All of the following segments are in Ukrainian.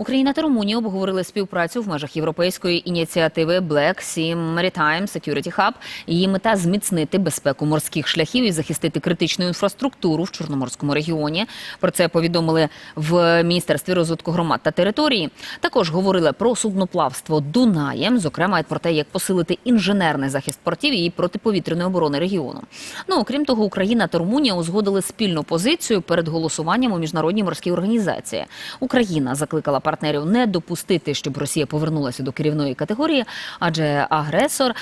Україна та Румунія обговорили співпрацю в межах європейської ініціативи Black Sea Maritime Security Hub. Її мета зміцнити безпеку морських шляхів і захистити критичну інфраструктуру в Чорноморському регіоні. Про це повідомили в міністерстві розвитку громад та території. Також говорили про судноплавство Дунаєм, зокрема й про те, як посилити інженерний захист портів і протиповітряної оборони регіону. Ну окрім того, Україна та Румунія узгодили спільну позицію перед голосуванням у міжнародній морській організації. Україна закликала партнерів не допустити, щоб Росія повернулася до керівної категорії, адже агресор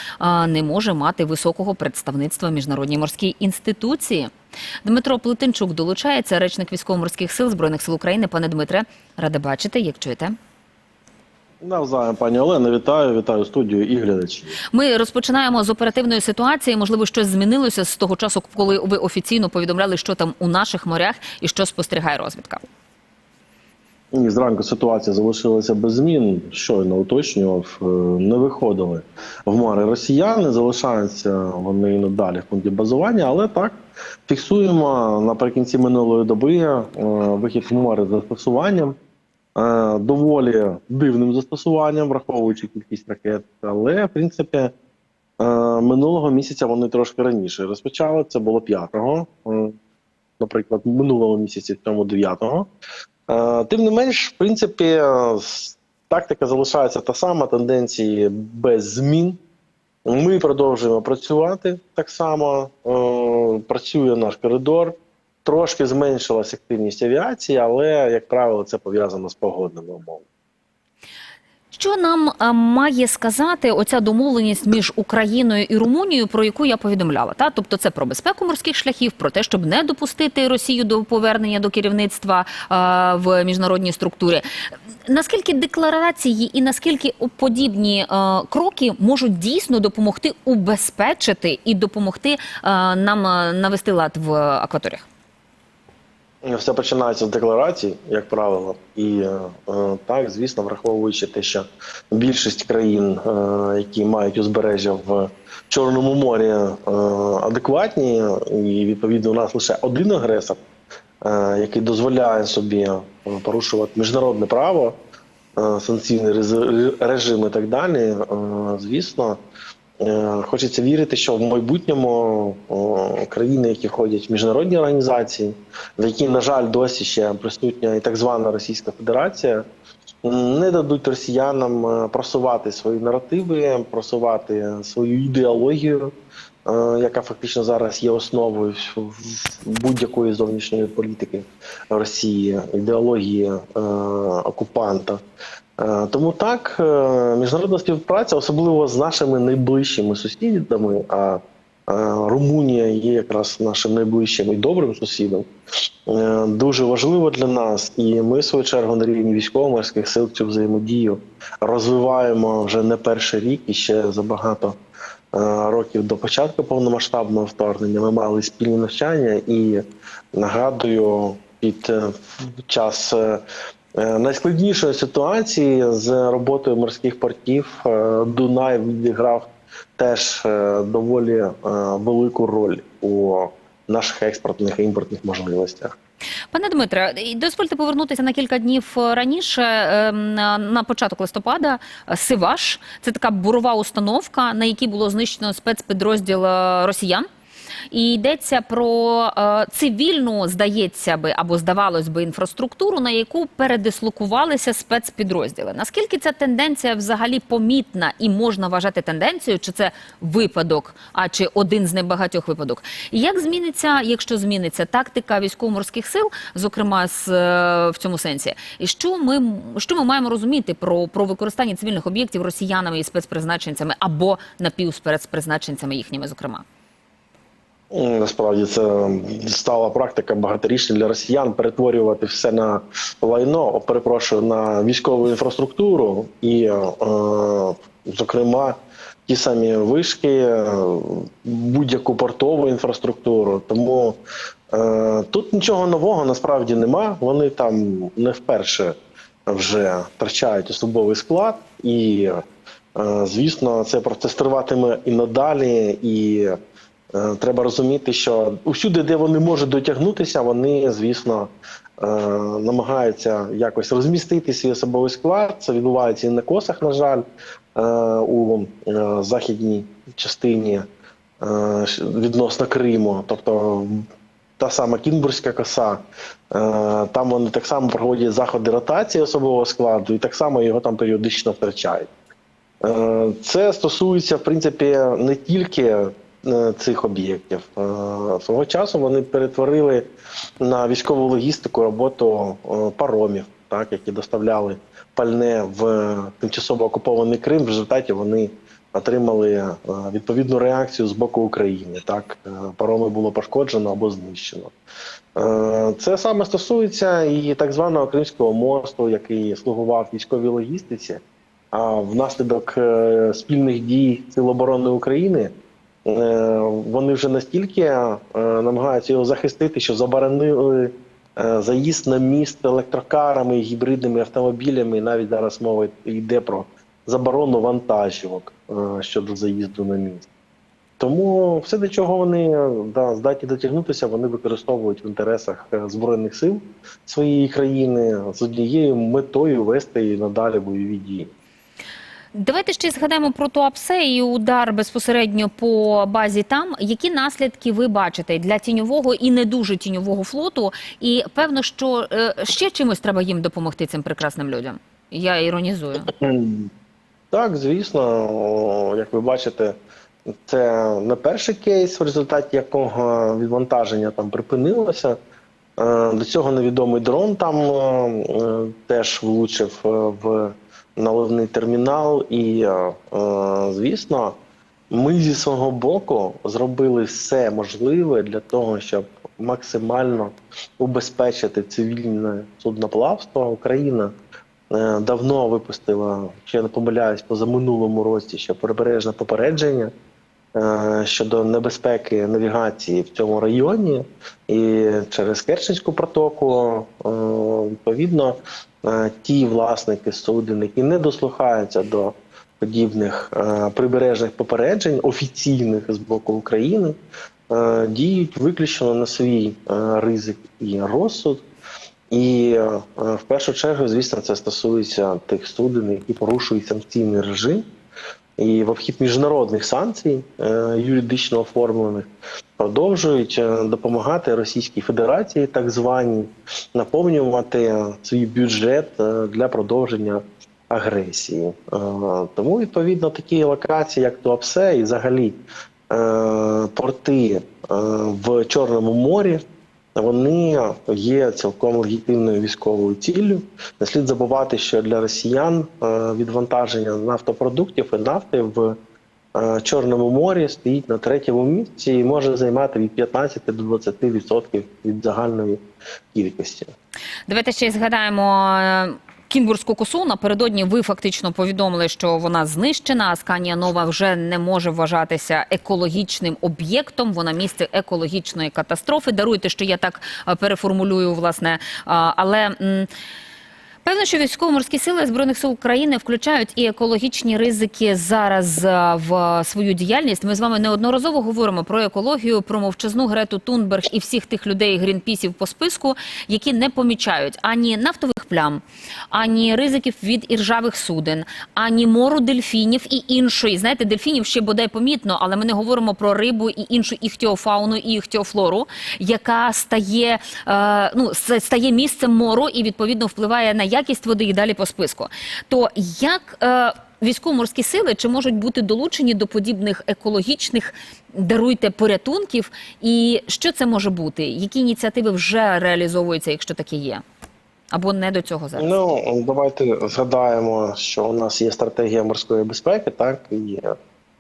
не може мати високого представництва в міжнародній морській інституції. Дмитро Плетенчук долучається, речник військово-морських сил збройних сил України. Пане Дмитре, рада бачити, як чуєте. Навзаєм, пані Олена, вітаю, вітаю студію і глядачі. Ми розпочинаємо з оперативної ситуації. Можливо, щось змінилося з того часу, коли ви офіційно повідомляли, що там у наших морях і що спостерігає розвідка. І зранку ситуація залишилася без змін. Щойно уточнював, е, не виходили в море росіяни, залишаються вони і надалі в пункті базування, але так фіксуємо наприкінці минулої доби е, вихід в море з застосуванням. е, Доволі дивним застосуванням, враховуючи кількість ракет. Але в принципі минулого місяця вони трошки раніше розпочали. Це було 5-го, е, наприклад, минулого місяці, цьому 9-го. Е, Тим не менш, в принципі, е, тактика залишається та сама, тенденції без змін. Ми продовжуємо працювати так само. е, Працює наш коридор. Трошки зменшилась активність авіації, але, як правило, це пов'язано з погодними умовами. Що нам має сказати оця домовленість між Україною і Румунією, про яку я повідомляла? Та тобто, це про безпеку морських шляхів, про те, щоб не допустити Росію до повернення до керівництва а, в міжнародній структурі. Наскільки декларації і наскільки подібні а, кроки можуть дійсно допомогти убезпечити і допомогти а, нам навести лад в акваторіях? Все починається з декларацій, як правило, і е, так, звісно, враховуючи те, що більшість країн, е, які мають узбережжя в Чорному морі, е, адекватні, і відповідно у нас лише один агресор, е, який дозволяє собі е, порушувати міжнародне право, е, санкційний режим і так далі. е, Звісно, Хочеться вірити, що в майбутньому країни, які входять в міжнародні організації, в які, на жаль, досі ще присутня і так звана Російська Федерація, не дадуть росіянам е, просувати свої наративи, просувати свою ідеологію, е, яка фактично зараз є основою будь-якої зовнішньої політики Росії, ідеології е, окупанта. Е, Тому так, е, міжнародна співпраця, особливо з нашими найближчими сусідами, а е, Румунія є якраз нашим найближчим і добрим сусідом, дуже важливо для нас. І ми, в свою чергу, на рівні військово-морських сил цю взаємодію розвиваємо вже не перший рік і ще за багато е, років до початку повномасштабного вторгнення. Ми мали спільні навчання і нагадую, під час. Е, Найскладнішої ситуації з роботою морських портів е, Дунай відіграв теж е, доволі велику роль у наших експортних і імпортних можливостях. Пане Дмитре, дозвольте повернутися на кілька днів раніше. ем, на- початок листопада Сиваш це така бурова установка, на якій було знищено спецпідрозділ росіян. І йдеться про е, цивільну, здається би, або здавалось би, інфраструктуру, на яку передислокувалися спецпідрозділи. Наскільки ця тенденція взагалі помітна і можна вважати тенденцією, чи це випадок, а чи один з небагатьох випадок? І як зміниться, якщо зміниться тактика військово-морських сил, зокрема з, е, в цьому сенсі? І що ми, що ми маємо розуміти про, про використання цивільних об'єктів росіянами і спецпризначенцями або напівспецпризначенцями їхніми, зокрема? Насправді це стала практика багаторічна для росіян перетворювати все на лайно, перепрошую, на військову інфраструктуру і, е, зокрема, ті самі вишки, е, будь-яку портову інфраструктуру. Тому е, тут нічого нового насправді нема. Вони там не вперше вже втрачають особовий склад і. Е, Звісно, це процес триватиме і надалі, і Треба розуміти, що усюди, де вони можуть дотягнутися, вони, звісно, е, намагаються якось розмістити свій особовий склад. Це відбувається і на косах, на жаль, е, у е, західній частині е, відносно Криму. Тобто та сама Кінбурзька коса. Е, Там вони так само проводять заходи ротації особового складу, і так само його там періодично втрачають. Е, Це стосується, в принципі, не тільки е, цих об'єктів. Е, Свого часу вони перетворили на військову логістику роботу е, паромів, так, які доставляли пальне в тимчасово окупований Крим. В результаті вони отримали е, відповідну реакцію з боку України. Так, Е, пароми було пошкоджено або знищено. Е, Це саме стосується і так званого Кримського мосту, який слугував військовій логістиці. А внаслідок е, спільних дій Сил оборони України е, вони вже настільки е, намагаються його захистити, що заборонили е, заїзд на міст електрокарами, гібридними автомобілями. Навіть зараз мова йде про заборону вантажівок е, щодо заїзду на міст. Тому все, до чого вони е, да, здатні дотягнутися, вони використовують в інтересах е, збройних сил своєї країни з однією метою вести і надалі бойові дії. Давайте ще згадаємо про Туапсе і удар безпосередньо по базі там. Які наслідки ви бачите для тіньового і не дуже тіньового флоту? І певно, що е, ще чимось треба їм допомогти цим прекрасним людям. Я іронізую. Так, звісно, як ви бачите, це не перший кейс, в результаті якого відвантаження там припинилося. Е, До цього невідомий дрон там е, теж влучив в наливний термінал, і, е, е, звісно, ми зі свого боку зробили все можливе для того, щоб максимально убезпечити цивільне судноплавство. Україна е, давно випустила, якщо я не помиляюсь, позаминулому році ще прибережне попередження щодо небезпеки навігації в цьому районі, і через Керченську протоку, відповідно, ті власники суден, які не дослухаються до подібних е, прибережних попереджень офіційних з боку України, е, діють виключно на свій е, ризик і розсуд. І е, в першу чергу, звісно, це стосується тих суден, які порушують санкційний режим. І в обхід міжнародних санкцій, е, юридично оформлених, продовжують е, допомагати Російській Федерації, так званій, наповнювати е, свій бюджет для продовження агресії. Тому, відповідно, такі локації, як Туапсе, і взагалі порти в Чорному морі, вони є цілком легітимною військовою ціллю. Не слід забувати, що для росіян е, відвантаження нафтопродуктів і нафти в е, Чорному морі стоїть на третьому місці і може займати від 15 до 20% від загальної кількості. Давайте ще й згадаємо. Кінбурзьку косу напередодні ви фактично повідомили, що вона знищена. Асканія Нова вже не може вважатися екологічним об'єктом. Вона місце екологічної катастрофи. Даруйте, що я так е, переформулюю, власне. Але Певно, що військово-морські сили збройних сил України включають і екологічні ризики зараз е, в свою діяльність. Ми з вами неодноразово говоримо про екологію, про мовчазну Грету Тунберг і всіх тих людей грінпісів по списку, які не помічають ані нафтових плям, ані ризиків від іржавих суден, ані мору дельфінів і іншої. Знаєте, дельфінів ще бодай помітно, але ми не говоримо про рибу і іншу іхтіофауну і іхтіофлору, яка стає, е, ну, стає місцем мору і відповідно впливає на якість води і далі по списку. То як е, військово-морські сили чи можуть бути долучені до подібних екологічних даруйте порятунків? І що це може бути? Які ініціативи вже реалізовуються, якщо таке є? Або не до цього зараз? Ну давайте згадаємо, що у нас є стратегія морської безпеки, так і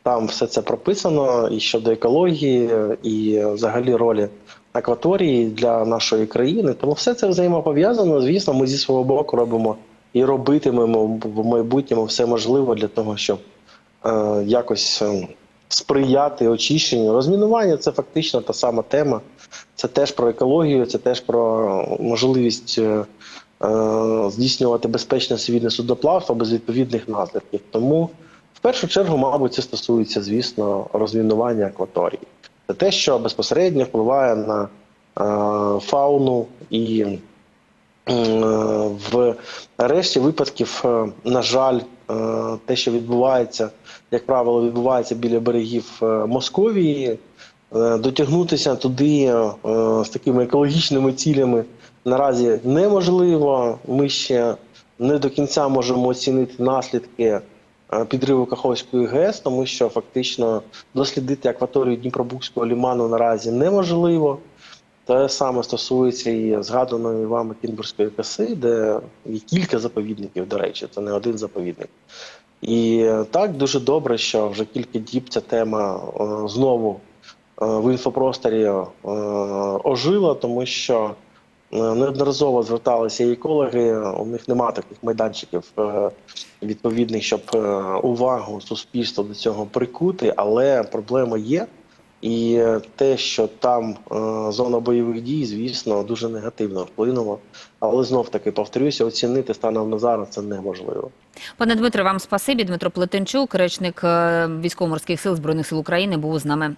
там все це прописано і щодо екології, і взагалі ролі акваторії для нашої країни. Тому все це взаємопов'язано. Звісно, ми зі свого боку робимо і робитимемо в майбутньому все можливе для того, щоб е, якось е, сприяти очищенню. Розмінування це фактично та сама тема. Це теж про екологію, це теж про можливість е, е, здійснювати безпечне цивільне судноплавство без відповідних наслідків. Тому в першу чергу, мабуть, це стосується, звісно, розмінування акваторії. Це те, що безпосередньо впливає на е, фауну і В решті випадків, е, на жаль, е, те, що відбувається, як правило, відбувається біля берегів е, Московії. Е, Дотягнутися туди е, з такими екологічними цілями наразі неможливо. Ми ще не до кінця можемо оцінити наслідки е, підриву Каховської ГЕС, тому що фактично дослідити акваторію Дніпробузького ліману наразі неможливо. Те саме стосується і згаданої вами Кінбурзької коси, де є кілька заповідників, до речі, це не один заповідник. І е, так дуже добре, що вже кілька діб ця тема е, знову е, в інфопросторі е, ожила, тому що е, неодноразово зверталися і екологи, у них нема таких майданчиків е, відповідних, щоб е, увагу суспільства до цього прикути, але проблема є. І е, те, що там е, зона бойових дій, звісно, дуже негативно вплинуло. Але знов таки повторюся, оцінити станом на зараз це неможливо. Пане Дмитре, вам спасибі. Дмитро Плетенчук, речник е, військово-морських сил збройних сил України, був з нами